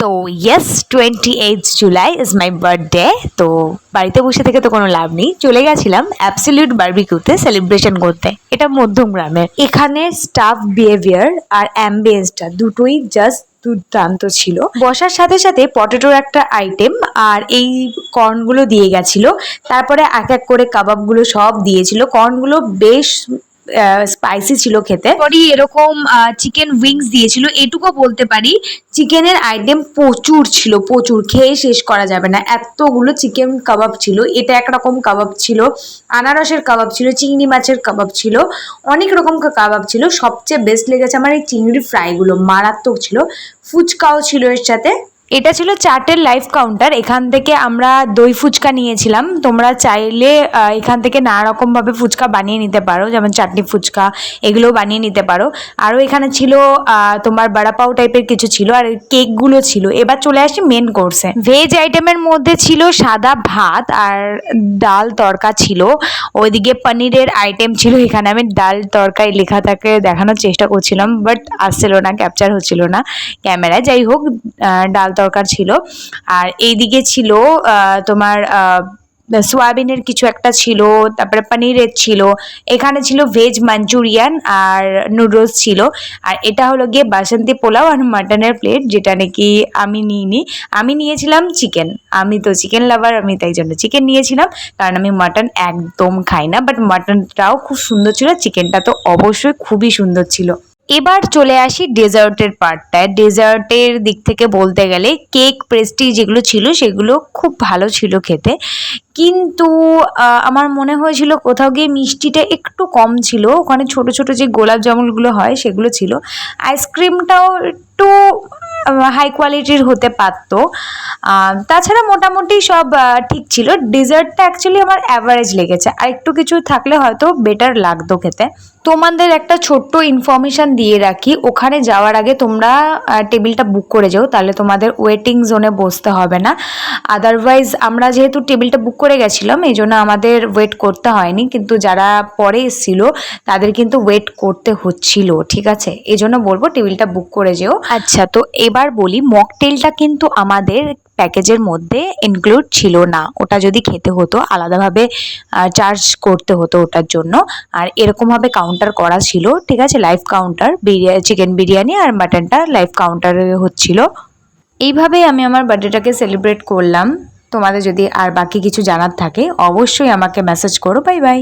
তো yes twenty eight July is my birthday তো বাড়িতে বসে থেকে তো কোনো লাভ নেই। চলে গেছিলাম অ্যাবসলিউট বার্বিকিউতে সেলিব্রেশন করতে। এটা মধ্যম গ্রামের এখানে স্টাফ বিহেভিয়ার আর অ্যাম্বিয়েন্সটা দুটোই জাস্ট দুর্দান্ত ছিল। বসার সাথে সাথে পটেটোর একটা আইটেম আর এই কর্নগুলো দিয়ে গেছিল। তারপরে এক এক করে কাবাবগুলো সব দিয়েছিল। কর্নগুলো বেশ স্পাইসি ছিল খেতে। পরই এরকম চিকেন উইংস দিয়েছিল। এটুকু বলতে পারি চিকেনের আইটেম প্রচুর ছিল, প্রচুর। খেয়ে শেষ করা যাবে না। এতগুলো চিকেন কাবাব ছিল। এটা একরকম কাবাব ছিল। আনারসের কাবাব ছিল, চিংড়ি মাছের কাবাব ছিল। অনেক রকম কাবাব ছিল। সবচেয়ে বেস্ট লেগেছে আমার এই চিংড়ি ফ্রাইগুলো মারাত্মক ছিল। ফুচকাও ছিল এর সাথে। এটা ছিল চার্টের লাইভ কাউন্টার এখান থেকে আমরা দই ফুচকা নিয়েছিলাম। তোমরা চাইলে এখান থেকে নানা রকমভাবে ফুচকা বানিয়ে নিতে পারো, যেমন চাটনি ফুচকা এগুলো বানিয়ে নিতে পারো। আরও এখানে ছিল তোমার বড়াপাও টাইপের কিছু ছিল, আর কেকগুলো ছিল। এবার চলে আসি মেন কোর্সে ভেজ আইটেমের মধ্যে ছিল সাদা ভাত আর ডাল তরকা ছিল। ওইদিকে পনিরের আইটেম ছিল, এখানে আমি ডাল তরকারি লেখা থাকে, দেখানোর চেষ্টা করছিলাম বাট আসছিল না ক্যাপচার হচ্ছিল না। ক্যামেরায়, যাই হোক ডাল তরকার ছিল। আর এইদিকে ছিল তোমার সোয়াবিনের কিছু একটা ছিল, তারপরে পনিরের ছিল, এখানে ছিল ভেজ মাঞ্চুরিয়ান আর নুডলস ছিল। আর এটা হলো গিয়ে বাসন্তী পোলাও আর মাটনের প্লেট যেটা নাকি আমি নিইনি। আমি নিয়েছিলাম চিকেন আমি তো চিকেন লাভার আমি তাই জন্য চিকেন নিয়েছিলাম, কারণ আমি মাটন একদম খাই না বাট মাটনটাও খুব সুন্দর ছিল চিকেনটা তো অবশ্যই খুবই সুন্দর ছিল। এবার চলে আসি ডেজার্টের পার্টটায় ডেজার্টের দিক থেকে বলতে গেলে কেক পেস্ট্রি যেগুলো ছিল সেগুলো খুব ভালো ছিল খেতে। কিন্তু আমার মনে হয়েছিল কোথাও গিয়ে মিষ্টিটা একটু কম ছিল। ওখানে ছোট ছোট যে গোলাপ জামুনগুলো হয় সেগুলো ছিল। আইসক্রিমটাও একটু হাই কোয়ালিটির হতে পারতো। তাছাড়া মোটামুটি সব ঠিক ছিল। ডেজার্টটা অ্যাকচুয়ালি আমার অ্যাভারেজ লেগেছে। আর একটু কিছু থাকলে হয়তো বেটার লাগতো খেতে। তোমাদের একটা ছোট্ট ইনফরমেশান দিয়ে রাখি। ওখানে যাওয়ার আগে তোমরা টেবিলটা বুক করে যাও তাহলে তোমাদের ওয়েটিং জোনে বসতে হবে না। আদারওয়াইজ আমরা যেহেতু টেবিলটা বুক করে গেছিলাম এই জন্য আমাদের ওয়েট করতে হয়নি। কিন্তু যারা পরে এসেছিল তাদের কিন্তু ওয়েট করতে হচ্ছিল ঠিক আছে? এই জন্য বলব টেবিলটা বুক করে যেও। আচ্ছা। তো এবার বলি মকটেলটা কিন্তু আমাদের প্যাকেজের মধ্যে ইনক্লুড ছিল না। ওটা যদি খেতে হতো, আলাদাভাবে চার্জ করতে হতো ওটার জন্য। আর এরকমভাবে কাউন্টার করা ছিল, ঠিক আছে? Life counter biryani chicken biryani আর মাটনটা লাইফ কাউন্টারে হচ্ছিল। এইভাবেই আমি আমার বার্থডেটাকে সেলিব্রেট করলাম। তোমাদের যদি আর বাকি কিছু জানার থাকে, অবশ্যই আমাকে মেসেজ করো। Bye bye